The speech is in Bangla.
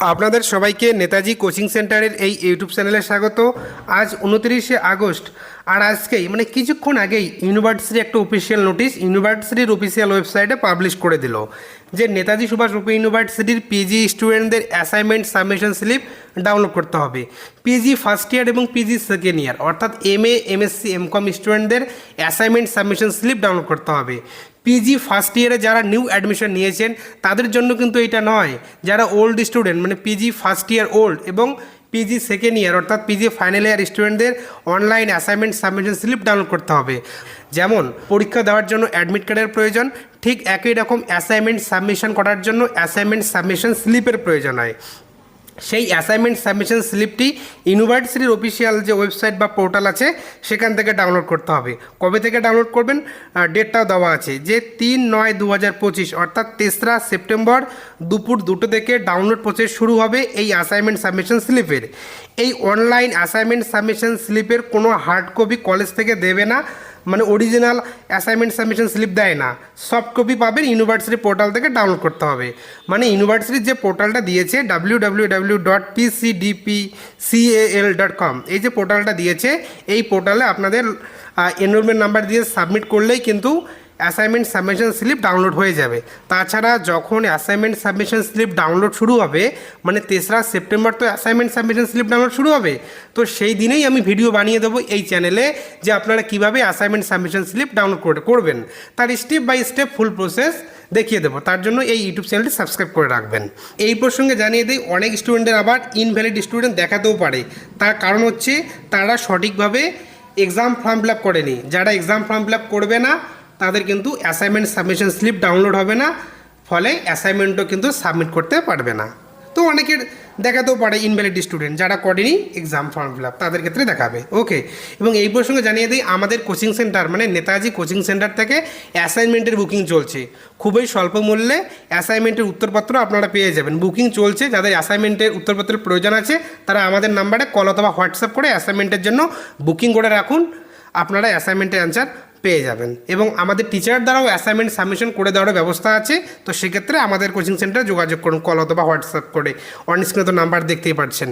আপনাদের সবাইকে নেতাজি কোচিং সেন্টারের এই ইউটিউব চ্যানেলে স্বাগত। আজ উনত্রিশে আগস্ট, আর আজকেই মানে কিছুক্ষণ আগেই ইউনিভার্সিটি একটা অফিসিয়াল নোটিশ ইউনিভার্সিটির অফিসিয়াল ওয়েবসাইটে পাবলিশ করে দিল। যে নেতাজি সুভাষ ওপেন ইউনিভার্সিটির পিজি স্টুডেন্টদের অ্যাসাইনমেন্ট সাবমিশন স্লিপ ডাউনলোড করতে হবে। পিজি ফার্স্ট ইয়ার এবং পিজি সেকেন্ড ইয়ার অর্থাৎ এম এ এমএসসি এমকম স্টুডেন্টদের অ্যাসাইনমেন্ট সাবমিশন স্লিপ ডাউনলোড করতে হবে। পিজি ফার্স্ট ইয়ারে যারা নিউ অ্যাডমিশন নিয়েছেন, তাদের জন্য কিন্তু এটা নয়। যারা ওল্ড স্টুডেন্ট মানে পিজি ফার্স্ট ইয়ার ওল্ড এবং পিজি সেকেন্ড ইয়ার অর্থাৎ পিজি ফাইনাল ইয়ার স্টুডেন্টদের online assignment submission slip download করতে হবে। যেমন, পরীক্ষা দেওয়ার জন্য অ্যাডমিট কার্ডের প্রয়োজন, ঠিক একই রকম অ্যাসাইনমেন্ট সাবমিশন করার জন্য অ্যাসাইনমেন্ট সাবমিশন স্লিপের প্রয়োজন হয়। সেই অ্যাসাইনমেন্ট সাবমিশন স্লিপটি ইউনিভার্সিটির অফিসিয়াল যে ওয়েবসাইট বা পোর্টাল আছে, সেখান থেকে ডাউনলোড করতে হবে। কবে থেকে ডাউনলোড করবেন? ডেটটাও দেওয়া আছে যে তিন নয় দু হাজার পঁচিশ, অর্থাৎ তেসরা সেপ্টেম্বর দুপুর দুটো থেকে ডাউনলোড প্রসেস শুরু হবে এই অ্যাসাইনমেন্ট সাবমিশন স্লিপের এই অনলাইন অ্যাসাইনমেন্ট সাবমিশন স্লিপের কোনো হার্ড কপি কলেজ থেকে দেবে না। মানে অরিজিনাল অ্যাসাইনমেন্ট সাবমিশন স্লিপ দেয় না। সফট কপি পাবেন ইউনিভার্সিটি পোর্টাল থেকে ডাউনলোড করতে হবে। মানে ইউনিভার্সিটির যে পোর্টালটা দিয়েছে ডাব্লিউ ডট ডট কম এই যে পোর্টালটা দিয়েছে, এই পোর্টালে আপনাদের এনরোলমেন্ট নাম্বার দিয়ে সাবমিট করলেই কিন্তু অ্যাসাইনমেন্ট সাবমিশন স্লিপ ডাউনলোড হয়ে যাবে। তাছাড়া যখন অ্যাসাইনমেন্ট সাবমিশন স্লিপ ডাউনলোড শুরু হবে মানে তেসরা সেপ্টেম্বর তো অ্যাসাইনমেন্ট সাবমিশন স্লিপ ডাউনলোড শুরু হবে, তো সেই দিনেই আমি ভিডিও বানিয়ে দেবো এই চ্যানেলে যে আপনারা কীভাবে অ্যাসাইনমেন্ট সাবমিশন স্লিপ ডাউনলোড করে করবেন। তার step by step full process দেখিয়ে দেবো। তার জন্য এই ইউটিউব চ্যানেলটি সাবস্ক্রাইব করে রাখবেন। এই প্রসঙ্গে জানিয়ে দিই, অনেক স্টুডেন্টের আবার ইনভ্যালিড স্টুডেন্ট দেখাতেও পারে। তার কারণ হচ্ছে, তারা সঠিকভাবে এক্সাম ফর্ম ফিল আপ করেনি। যারা এক্সাম ফর্ম ফিল আপ করবে না তাদের কিন্তু অ্যাসাইনমেন্ট সাবমিশন স্লিপ ডাউনলোড হবে না, ফলে অ্যাসাইনমেন্টও কিন্তু সাবমিট করতে পারবে না। তো অনেকের দেখাতেও পারে ইনভ্যালিড স্টুডেন্ট যারা করেনি এক্সাম ফর্ম ফিল আপ তাদের ক্ষেত্রে দেখাবে। ওকে এবং এই প্রসঙ্গে জানিয়ে দিই, আমাদের কোচিং সেন্টার মানে নেতাজি কোচিং সেন্টার থেকে অ্যাসাইনমেন্টের বুকিং চলছে। খুবই স্বল্প মূল্যে অ্যাসাইনমেন্টের উত্তরপত্র আপনারা পেয়ে যাবেন। বুকিং চলছে, যাদের অ্যাসাইনমেন্টের উত্তরপত্রের প্রয়োজন আছে, তারা আমাদের নাম্বারে কল অথবা হোয়াটসঅ্যাপ করে অ্যাসাইনমেন্টের জন্য বুকিং করে রাখুন। আপনারা অ্যাসাইনমেন্টের অ্যান্সার পেয়ে যাবেন। এবং আমাদের টিচার দ্বারাও অ্যাসাইনমেন্ট সাবমিশন করে দেওয়ার ব্যবস্থা আছে। তো সেক্ষেত্রে আমাদের কোচিং সেন্টারে যোগাযোগ করুন কল অথবা হোয়াটসঅ্যাপ করে। অন নাম্বার দেখতেই পাচ্ছেন